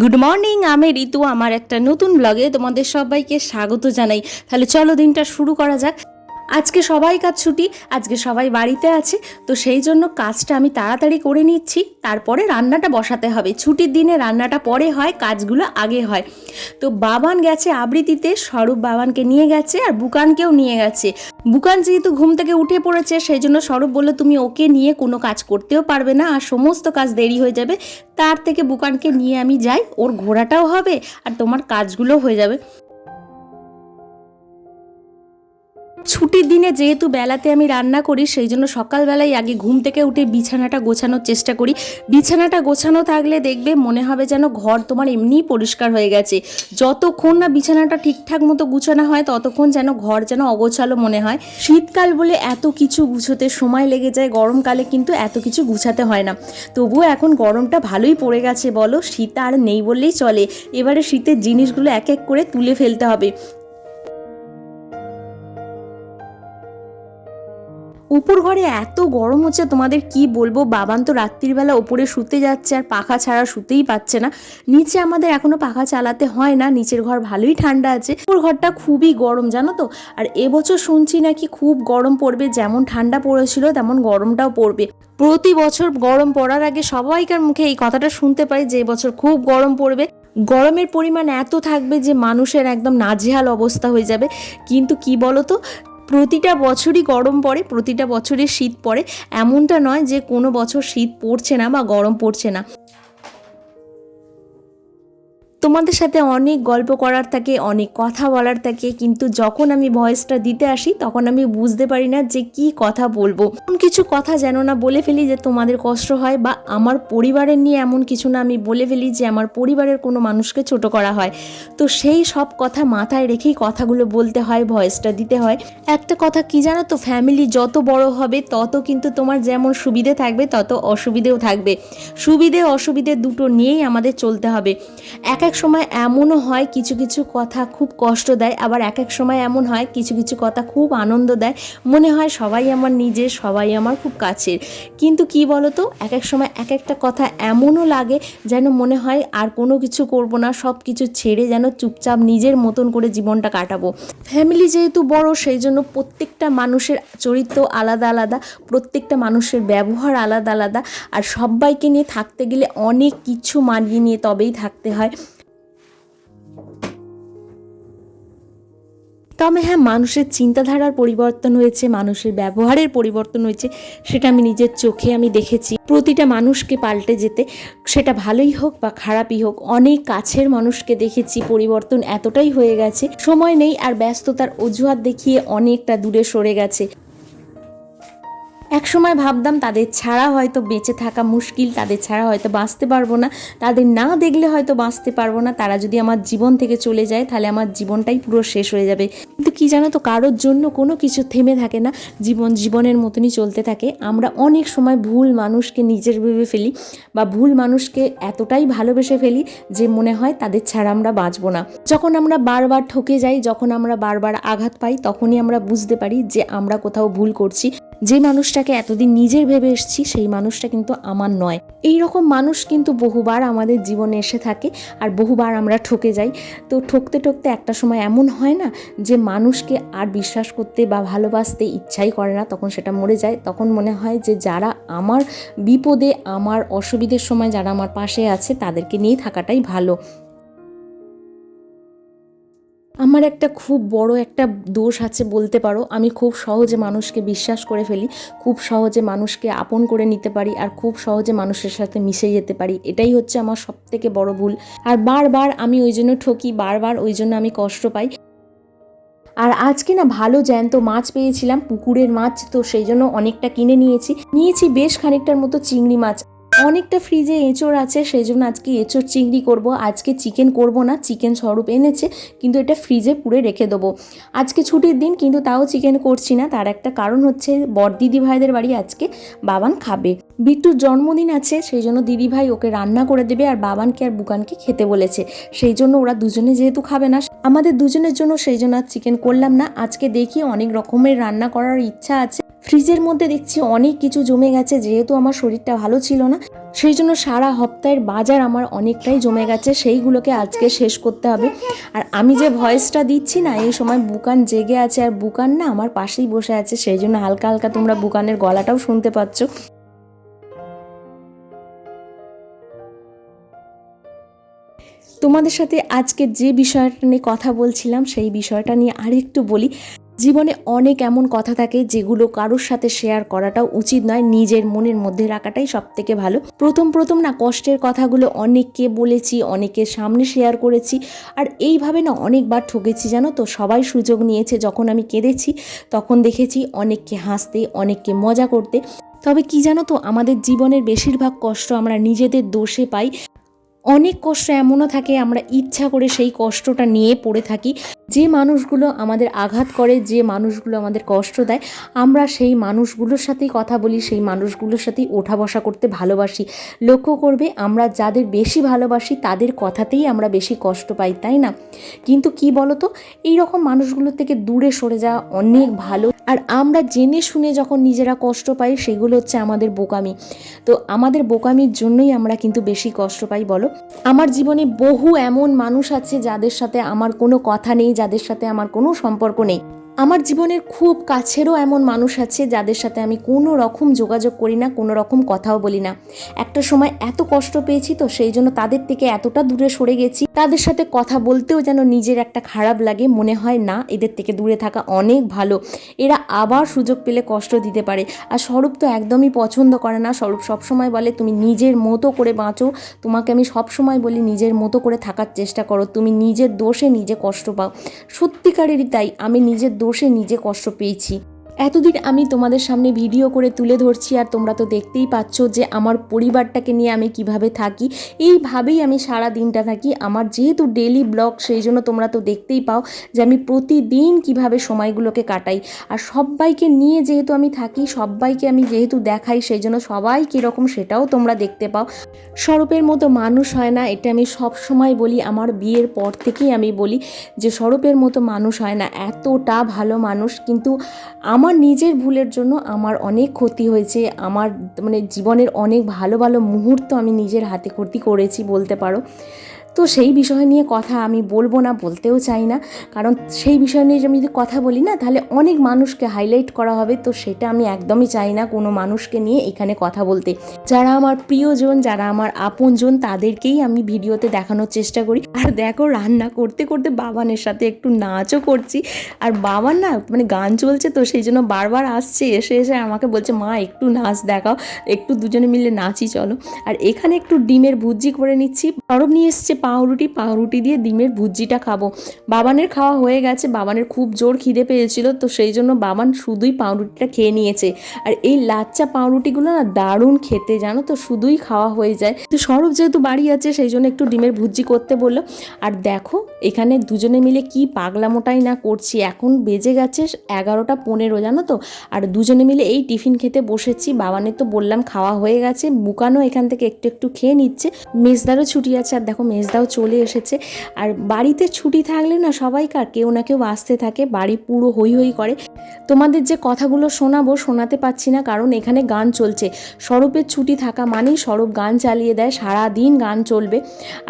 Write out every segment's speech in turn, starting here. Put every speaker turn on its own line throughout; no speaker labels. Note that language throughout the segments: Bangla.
গুড মর্নিং আমি ঋতু, আমার একটা নতুন ব্লগে তোমাদের সবাইকে স্বাগত জানাই। তাহলে চলো দিনটা শুরু করা যাক। আজকে সবাই কাজ ছুটি, আজকে সবাই বাড়িতে আছে, তো সেই জন্য কাজটা আমি তাড়াতাড়ি করে নিচ্ছি। তারপরে রান্নাটা বসাতে হবে। ছুটির দিনে রান্নাটা পরে হয়, কাজগুলো আগে হয়। তো বাবান গেছে আবৃত্তিতে, স্বরূপ বাবানকে নিয়ে গেছে আর বুকানকেও নিয়ে গেছে। বুকান যেহেতু ঘুম থেকে উঠে পড়েছে, সেই জন্য স্বরূপ বলল, তুমি ওকে নিয়ে কোনো কাজ করতেও পারবে না আর সমস্ত কাজ দেরি হয়ে যাবে। তার থেকে বুকানকে নিয়ে আমি যাই। ওর ঘোরাটাও হবে আর তোমার কাজগুলো হয়ে যাবে। ছুটির দিনে যেহেতু বেলাতে আমি রান্না করি, সেই জন্য সকালবেলায় আগে ঘুম থেকে উঠে বিছানাটা গোছানোর চেষ্টা করি। বিছানাটা গোছানো থাকলে দেখবে মনে হবে যেন ঘর তোমার এমনিই পরিষ্কার হয়ে গেছে। যতক্ষণ না বিছানাটা ঠিকঠাক মতো গুছানো হয়, ততক্ষণ যেন ঘর যেন অগোছালো মনে হয়। শীতকাল বলে এত কিছু গুছোতে সময় লেগে যায়, গরমকালে কিন্তু এত কিছু গুছাতে হয় না। তবুও এখন গরমটা ভালোই পড়ে গেছে বলো, শীত আর নেই বললেই চলে। এবারে শীতের জিনিসগুলো এক এক করে তুলে ফেলতে হবে। উপর ঘরে এত গরম হচ্ছে, তোমাদের কি বলব? বাবান তো রাত্রিবেলা ওপরে শুতে যাচ্ছে আর পাখা ছাড়া শুতেই পাচ্ছে না। নিচে আমাদের এখনও পাখা চালাতে হয় না, নিচের ঘর ভালোই ঠান্ডা আছে। উপর ঘরটা খুবই গরম, জানো তো? আর এবছর শুনছি নাকি খুব গরম পড়বে, যেমন ঠান্ডা পড়েছিল তেমন গরমটাও পড়বে। প্রতি বছর গরম পড়ার আগে সবাইকার মুখে এই কথাটা শুনতে পাই যে এবছর খুব গরম পড়বে। গরমের পরিমাণ এত থাকবে যে মানুষের একদম নাজেহাল অবস্থা হয়ে যাবে। কিন্তু কি বলতো? প্রতিটা বছরই গরম পড়ে, প্রতিটা বছরই শীত পড়ে। এমনটা নয় যে কোনো বছর শীত পড়ছে না বা গরম পড়ছে না। তোমাদের সাথে অনেক গল্প করার থাকে, অনেক কথা বলার থাকে, কিন্তু যখন আমি ভয়েসটা দিতে আসি, তখন আমি বুঝতে পারি না যে কি কথা বলব। এমন কিছু কথা যেন না বলে ফেলি যে তোমাদের কষ্ট হয় বা আমার পরিবারের নিয়ে এমন কিছু না আমি বলে ফেলি যে আমার পরিবারের কোনো মানুষকে ছোট করা হয়। তো সেই সব কথা মাথায় রেখেই কথাগুলো বলতে হয়, ভয়েসটা দিতে হয়। একটা কথা কি জানো তো ফ্যামিলি যত বড় হবে, তত কিন্তু তোমার যেমন সুবিধে থাকবে, তত অসুবিধেও থাকবে। সুবিধে অসুবিধে দুটো নিয়েই আমাদের চলতে হবে। এক এক সময় এমনও হয় কিছু কিছু কথা খুব কষ্ট দেয়, আবার এক এক সময় এমন হয় কিছু কিছু কথা খুব আনন্দ দেয়। মনে হয় সবাই আমার নিজের, সবাই আমার খুব কাছের। কিন্তু কি বলো তো এক এক সময় এক একটা কথা এমনও লাগে যেন মনে হয় আর কোনো কিছু করব না, সব কিছু ছেড়ে যেন চুপচাপ নিজের মতন করে জীবনটা কাটাবো। ফ্যামিলি যেহেতু বড়, সেই জন্য প্রত্যেকটা মানুষের চরিত্র আলাদা আলাদা, প্রত্যেকটা মানুষের ব্যবহার আলাদা আলাদা। আর সবাইকে নিয়ে থাকতে গেলে অনেক কিছু মানিয়ে নিয়ে তবেই থাকতে হয়। তবে হ্যাঁ মানুষের চিন্তাধারার পরিবর্তন হয়েছে, মানুষের ব্যবহারের পরিবর্তন হয়েছে, সেটা আমি নিজের চোখে আমি দেখেছি। প্রতিটা মানুষকে পাল্টে যেতে সেটা ভালোই হোক বা খারাপই হোক, অনেক কাছের মানুষকে দেখেছি পরিবর্তন এতটাই হয়ে গেছে। সময় নেই আর ব্যস্ততার অজুহাত দেখিয়ে অনেকটা দূরে সরে গেছে। এক সময় ভাবতাম তাদের ছাড়া হয়তো বেঁচে থাকা মুশকিল, তাদের ছাড়া হয়তো বাঁচতে পারব না। তাদের না দেখলে হয়তো বাঁচতে পারব না। তারা যদি আমার জীবন থেকে চলে যায়, তাহলে আমার জীবনটাই পুরো শেষ হয়ে যাবে। কিন্তু কী জানো তো, কারোর জন্য কোনো কিছু থেমে থাকে না। জীবন জীবনের মতনই চলতে থাকে। আমরা অনেক সময় ভুল মানুষকে নিজের ভেবে ফেলি বা ভুল মানুষকে এতটাই ভালোবেসে ফেলি যে মনে হয় তাদের ছাড়া আমরা বাঁচবো না। যখন আমরা বারবার ঠকে যাই, যখন আমরা বারবার আঘাত পাই, তখনই আমরা বুঝতে পারি যে আমরা কোথাও ভুল করছি। যে মানুষটাকে এতদিন নিজের ভেবে এসেছি, সেই মানুষটা কিন্তু আমার নয়। এই রকম মানুষ কিন্তু বহুবার আমাদের জীবনে এসে থাকে আর বহুবার আমরা ঠকে যাই। তো ঠকতে ঠকতে একটা সময় এমন হয় না যে মানুষকে আর বিশ্বাস করতে বা ভালোবাসতে ইচ্ছাই করে না, তখন সেটা মরে যায়। তখন মনে হয় যে যারা আমার বিপদে, আমার অসুবিধের সময় যারা আমার পাশে আছে, তাদেরকে নিয়ে থাকাটাই ভালো। আমার একটা খুব বড় একটা দোষ আছে বলতে পারো। আমি খুব সহজে মানুষকে বিশ্বাস করে ফেলি, খুব সহজে মানুষকে আপন করে নিতে পারি আর খুব সহজে মানুষের সাথে মিশে যেতে পারি। এটাই হচ্ছে আমার সব থেকে বড় ভুল। আর বারবার আমি ওই জন্য ঠকি, বারবার ওই জন্য আমি কষ্ট পাই। আর আজকে না ভালো জ্যান্ত মাছ পেয়েছিলাম, পুকুরের মাছ, তো সেই জন্য অনেকটা কিনে নিয়েছি। নিয়েছি বেশ খানিকটার মতো চিংড়ি মাছ। অনেকটা ফ্রিজে এঁচড় আছে সেই জন্য আজকে এঁচড় চিংড়ি করব। আজকে চিকেন করব না চিকেন স্বরূপ এনেছে, কিন্তু এটা ফ্রিজে পুরে রেখে দেবো। আজকে ছুটির দিন, কিন্তু তাও চিকেন করছি না। তার একটা কারণ হচ্ছে, বড়দিদি ভাইদের বাড়ি আজকে বাবান খাবে। বিট্টুর জন্মদিন আছে সেই জন্য দিদি ভাই ওকে রান্না করে দেবে, আর বাবানকে আর বুকানকে খেতে বলেছে। সেই জন্য ওরা দুজনে যেহেতু খাবে না, আমাদের দুজনের জন্য সেই জন্য আর চিকেন করলাম না। আজকে দেখি অনেক রকমের রান্না করার ইচ্ছা আছে। ফ্রিজের মধ্যে দেখছি অনেক কিছু জমে গেছে, যেহেতু আমার শরীরটা ভালো ছিল না। সেই জন্য সারা সপ্তাহের বাজার আমার অনেকটাই জমে গেছে, সেইগুলোকে আজকে শেষ করতে হবে। আর আমি যে ভয়েসটা দিচ্ছি না, এই সময় বুকান জেগে আছে, আর বুকান না আমার পাশেই বসে আছে, সেই জন্য হালকা হালকা তোমরা বুকানের গলাটাও শুনতে পাচ্ছ। তোমাদের সাথে আজকে যে বিষয়টা নিয়ে কথা বলছিলাম, সেই বিষয়টা নিয়ে আরেকটু বলি। জীবনে অনেক এমন কথা থাকে যেগুলো কারোর সাথে শেয়ার করাটাও উচিত নয়, নিজের মনের মধ্যে রাখাটাই সব থেকে ভালো। প্রথম প্রথম না, কষ্টের কথাগুলো অনেককে বলেছি, অনেকের সামনে শেয়ার করেছি, আর এইভাবে না অনেকবার ঠকেছি, জানো তো? সবাই সুযোগ নিয়েছে, যখন আমি কেঁদেছি, তখন দেখেছি অনেককে হাসতে, অনেককে মজা করতে। তবে কি জানো তো? আমাদের জীবনের বেশিরভাগ কষ্ট আমরা নিজেদের দোষে পাই। অনেক কষ্ট এমনও থাকে, আমরা ইচ্ছা করে সেই কষ্টটা নিয়ে পড়ে থাকি। যে মানুষগুলো আমাদের আঘাত করে, যে মানুষগুলো আমাদের কষ্ট দেয়, আমরা সেই মানুষগুলোর সাথেই কথা বলি, সেই মানুষগুলোর সাথেই ওঠা বসা করতে ভালোবাসি। লক্ষ্য করবে, আমরা যাদের বেশি ভালোবাসি, তাদের কথাতেই আমরা বেশি কষ্ট পাই, তাই না? কিন্তু কি বলতো এই রকম মানুষগুলোর থেকে দূরে সরে যাওয়া অনেক ভালো। আর আমরা জেনে শুনে যখন নিজেরা কষ্ট পাই, সেগুলো হচ্ছে আমাদের বোকামি। তো আমাদের বোকামির জন্যই আমরা কিন্তু বেশি কষ্ট পাই, বলো? আমার জীবনে বহু এমন মানুষ আছে যাদের সাথে আমার কোনো কথা নেই, যাদের সাথে আমার কোনো সম্পর্ক নেই। আমার জীবনের খুব কাছেরও এমন মানুষ আছে যাদের সাথে আমি কোনো রকম যোগাযোগ করি না, কোনো রকম কথাও বলি না। একটা সময় এত কষ্ট পেয়েছি তো, সেই জন্য তাদের থেকে এতটা দূরে সরে গেছি। তাদের সাথে কথা বলতেও যেন নিজের একটা খারাপ লাগে, মনে হয় না, এদের থেকে দূরে থাকা অনেক ভালো। এরা আবার সুযোগ পেলে কষ্ট দিতে পারে। আর স্বরূপ তো একদমই পছন্দ করে না। স্বরূপ সবসময় বলে, তুমি নিজের মতো করে বাঁচো। তোমাকে আমি সবসময় বলি, নিজের মতো করে থাকার চেষ্টা করো। তুমি নিজের দোষে নিজে কষ্ট পাও। সত্যিকারেরই তাই, আমি নিজের দোষে নিজে কষ্ট পেয়েছি। এতদিন আমি তোমাদের সামনে ভিডিও করে তুলে ধরছি আর তোমরা তো দেখতেই পাচ্ছ যে আমার পরিবারটাকে নিয়ে আমি কীভাবে থাকি। এইভাবেই আমি সারা দিনটা থাকি। আমার যেহেতু ডেলি ব্লগ সেই জন্য তোমরা তো দেখতেই পাও যে আমি প্রতিদিন কীভাবে সময়গুলোকে কাটাই। আর সবাইকে নিয়ে যেহেতু আমি থাকি সবাইকে আমি যেহেতু দেখাই, সেই জন্য সবাই কীরকম সেটাও তোমরা দেখতে পাও। স্বরূপের মতো মানুষ হয় না, এটা আমি সব সময় বলি। আমার বিয়ের পর থেকেই আমি বলি যে স্বরূপের মতো মানুষ হয় না। এতটা ভালো মানুষ। কিন্তু আমার নিজের ভুলের জন্য আমার অনেক ক্ষতি হয়েছে, আমার মানে জীবনের অনেক ভালো ভালো মুহূর্ত আমি নিজের হাতে ক্ষতি করেছি বলতে পারো। তো সেই বিষয় নিয়ে কথা আমি বলব না, বলতেও চাই না। কারণ সেই বিষয় নিয়ে আমি যদি কথা বলি না, তাহলে অনেক মানুষকে হাইলাইট করা হবে। তো সেটা আমি একদমই চাই না কোনো মানুষকে নিয়ে এখানে কথা বলতে। যারা আমার প্রিয়জন, যারা আমার আপনজন, তাদেরকেই আমি ভিডিওতে দেখানোর চেষ্টা করি। আর দেখো, রান্না করতে করতে বাবানের সাথে একটু নাচও করছি। আর বাবার না মানে গান চলছে তো সেই জন্য বারবার আসছে, এসে এসে আমাকে বলছে, মা, একটু নাচ দেখাও। একটু দুজনে মিলে নাচি, চলো। আর এখানে একটু ডিমের ভুজি করে নিচ্ছি। সরব নিয়ে এসছে পাউরুটি পাউরুটি দিয়ে ডিমের ভুজিটা খাব। বাবানের খাওয়া হয়ে গেছে, বাবানের খুব জোর খিদে পেয়েছিল, তো সেই জন্য বাবান শুধুই পাউরুটিটা খেয়ে নিয়েছে। আর এই লাচ্চা পাউরুটিগুলো না দারুণ খেতে, জানো তো, শুধুই খাওয়া হয়ে যায়। তো সরব যেহেতু বাড়ি আছে, সেই জন্য একটু ডিমের ভুজি করতে বলল। আর দেখো, এখানে দুজনে মিলে কি পাগলামোটাই না করছি, এখন বেজে গেছে এগারোটা পনেরো, জানো তো। আর দুজনে মিলে এই টিফিন খেতে বসেছি, বাবানের তো বললাম খাওয়া হয়ে গেছে বুকানো এখান থেকে একটু একটু খেয়ে নিচ্ছে। মেজদারও ছুটি আছে, আর দেখো মেজদাও চলে এসেছে। আর বাড়িতে ছুটি থাকলে না সবাইকার, কেউ না কেউ আসতে থাকে, বাড়ি পুরো হই হই করে। তোমাদের যে কথাগুলো শোনাবো, শোনাতে পাচ্ছি না, কারণ এখানে গান চলছে। স্বরূপের ছুটি থাকা মানেই স্বরূপ গান চালিয়ে দেয় সারা দিন গান চলবে।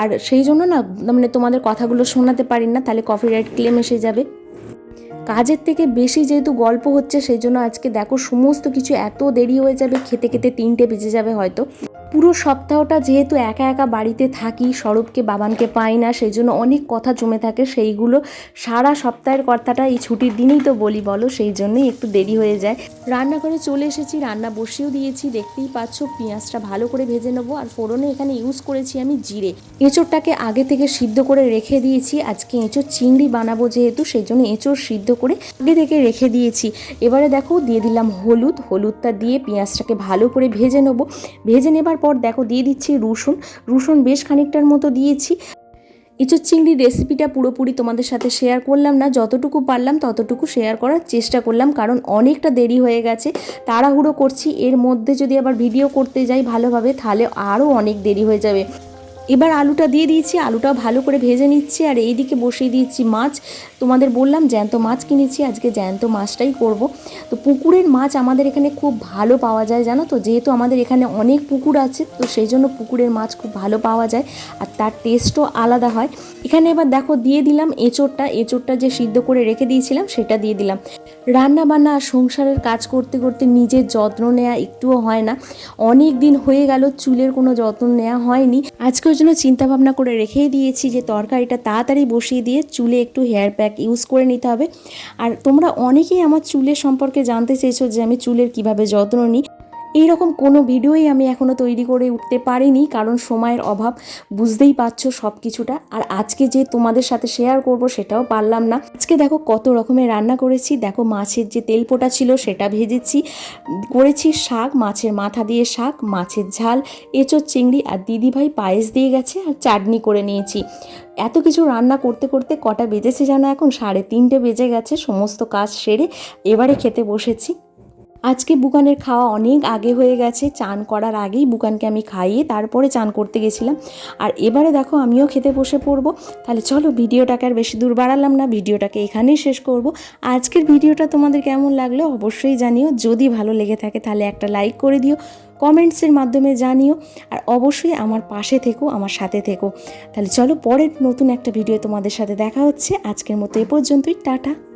আর সেই জন্য না মানে তোমাদের কথাগুলো শোনাতে পারি না, তাহলে কপিরাইট ক্লেম এসে যাবে। কাজের থেকে বেশি যেহেতু গল্প হচ্ছে, সেই জন্য আজকে দেখো সমস্ত কিছু এত দেরি হয়ে যাবে, খেতে খেতে তিনটে বেজে যাবে হয়তো। পুরো সপ্তাহটা যেহেতু একা একা বাড়িতে থাকি স্বরূপকে বাবানকে পাই না সেই জন্য অনেক কথা জমে থাকে, সেইগুলো সারা সপ্তাহের কথাটা এই ছুটির দিনেই তো বলি বলো সেই জন্যই একটু দেরি হয়ে যায়। রান্নাঘরে চলে এসেছি, রান্না বসিয়েও দিয়েছি, দেখতেই পাচ্ছ পেঁয়াজটা ভালো করে ভেজে নেব, আর ফোড়নে এখানে ইউজ করেছি আমি জিরে। এঁচোড়টাকে আগে থেকে সিদ্ধ করে রেখে দিয়েছি, আজকে এঁচোড় চিংড়ি বানাবো যেহেতু সেই জন্য এঁচোড় সিদ্ধ করে আগে থেকে রেখে দিয়েছি। এবারে দেখো, দিয়ে দিলাম হলুদ, হলুদটা দিয়ে পেঁয়াজটাকে ভালো করে ভেজে নেব। ভেজে নেবার পর দেখো দিয়ে দিচ্ছি রসুন। রসুন বেশ খানিকটার মতো দিয়েছি। ইঁচড় চিংড়ি রেসিপিটা পুরোপুরি তোমাদের সাথে শেয়ার করলাম না। যতটুকু পারলাম ততটুকু শেয়ার করার চেষ্টা করলাম, কারণ অনেকটা দেরি হয়ে গেছে। তাড়াহুড়ো করছি, এর মধ্যে যদি আবার ভিডিও করতে যাই ভালোভাবে, তাহলে আরও অনেক দেরি হয়ে যাবে। এবার আলুটা দিয়ে দিয়েছি আলুটা ভালো করে ভেজে নিচ্ছি, আর এইদিকে বসিয়ে দিয়েছি মাছ। তোমাদের বললাম জ্যান্ত মাছ কিনেছি, আজকে জ্যান্ত মাছটাই করব। তো পুকুরের মাছ আমাদের এখানে খুব ভালো পাওয়া যায়, জানো তো? যেহেতু আমাদের এখানে অনেক পুকুর আছে, তো সেই জন্য পুকুরের মাছ খুব ভালো পাওয়া যায়, আর তার টেস্টও আলাদা হয়। এখানে এবার দেখো দিয়ে দিলাম এঁচোড়টা এঁচোড়টা যে সিদ্ধ করে রেখে দিয়েছিলাম, সেটা দিয়ে দিলাম। রান্না বান্না আর সংসারের কাজ করতে করতে নিজের যত্ন নেওয়া একটুও হয় না। অনেক দিন হয়ে গেল, চুলের কোনো যত্ন নেওয়া হয়নি। আজকে ওই জন্য চিন্তা ভাবনা করে রেখেই দিয়েছি যে তরকারিটা তাড়াতাড়ি বসিয়ে দিয়ে চুলে একটু হেয়ার প্যাক ইউজ করে নিতে হবে। আর তোমরা অনেকেই আমার চুলের সম্পর্কে জানতে চেয়েছো যে আমি চুলের কীভাবে যত্ন নিই। এইরকম কোনো ভিডিওই আমি এখনও তৈরি করে উঠতে পারিনি, কারণ সময়ের অভাব। বুঝতেই পারছ সব কিছুটা আর আজকে যে তোমাদের সাথে শেয়ার করব সেটাও পারলাম না। আজকে দেখো কত রকমের রান্না করেছি। দেখো মাছের যে তেল পোটা ছিল সেটা ভেজেছি। করেছি শাক, মাছের মাথা দিয়ে শাক, মাছের ঝাল এঁচোর চিংড়ি আর দিদিভাই পায়েস দিয়ে গেছে আর চাটনি করে নিয়েছি। এত কিছু রান্না করতে করতে কটা বেজেছে জানো এখন? সাড়ে তিনটে বেজে গেছে, সমস্ত কাজ সেরে এবারে খেতে বসেছি। আজকে বুকানের খাওয়া অনেক আগে হয়ে গেছে, চান করার আগেই বুকানকে আমি খাইয়ে তারপরে চান করতে গেছিলাম। আর এবারে দেখো আমিও খেতে বসে পড়ব। তাহলে চলো ভিডিওটাকে আর বেশি দূর বাড়ালাম না, ভিডিওটাকে এখানেই শেষ করব। আজকের ভিডিওটা তোমাদের কেমন লাগল অবশ্যই জানিও। যদি ভালো লেগে থাকে তাহলে একটা লাইক করে দিও, কমেন্টসের মাধ্যমে জানিও। আর অবশ্যই আমার পাশে থেকো, আমার সাথে থেকো। তাহলে চলো পরের নতুন একটা ভিডিও তোমাদের সাথে দেখা হচ্ছে। আজকের মতো এ পর্যন্তই, টাটা।